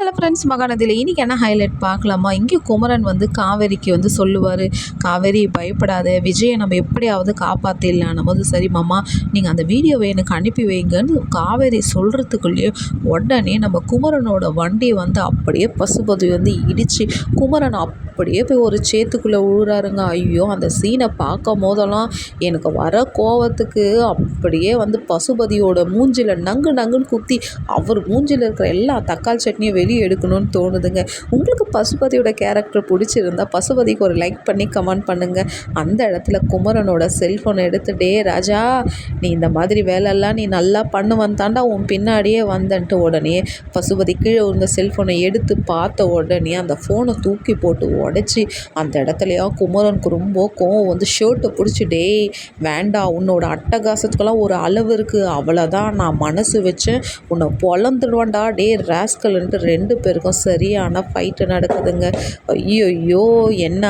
Hello friends மகாநதியில் இன்றைக்கி என்ன highlight பார்க்கலாமா? இங்கே குமரன் வந்து காவேரிக்கு வந்து சொல்லுவார். காவேரி பயப்படாத விஜயை நம்ம எப்படியாவது காப்பாற்றிடலாம் போது சரி மாமா நீங்கள் அந்த வீடியோவை எனக்கு அனுப்பி வைங்கன்னு காவேரி சொல்கிறதுக்குள்ளேயே உடனே நம்ம குமரனோட வண்டியை வந்து அப்படியே பசுபதி வந்து இடித்து குமரன் அப்படியே போய் ஒரு சேத்துக்குள்ளே விழுறாருங்க ஐயோ அந்த சீனை பார்க்கும் போதெல்லாம் எனக்கு வர கோவத்துக்கு அப்படியே வந்து பசுபதியோட மூஞ்சில் நங்கு நங்குன்னு குத்தி அவர் மூஞ்சில் இருக்கிற எல்லா தக்காளி சட்னியும் வெளியே எடுக்கணும்னு தோணுதுங்க. உங்களுக்கு பசுபதியோட கேரக்டர் பிடிச்சிருந்தா பசுபதிக்கு ஒரு லைக் பண்ணி கமெண்ட் பண்ணுங்கள் அந்த இடத்துல குமரனோட செல்ஃபோனை எடுத்து டே ராஜா நீ இந்த மாதிரி வேலையெல்லாம் நீ நல்லா பண்ணுவன் தாண்டா உன் பின்னாடியே வந்தன்ட்டு உடனே பசுபதி கீழே உங்க செல்ஃபோனை எடுத்து பார்த்த உடனே அந்த ஃபோனை தூக்கி போட்டு உடச்சி அந்த இடத்துலையா குமரனுக்கு ரொம்ப கோவம் வந்து ஷர்ட்டை பிடிச்சி டேய் வேண்டாம் உன்னோட அட்டகாசத்துக்கெல்லாம் ஒரு அளவு இருக்குது அவ்வளோதான் நான் மனசு வச்சேன். உன்னை பொழந்துடுவேன்டா. டே ராஸ்கல்ன்ட்டு ரெண்டு பேருக்கும் சரியான ஃபைட்டு நடக்குதுங்க. ஐயோ என்ன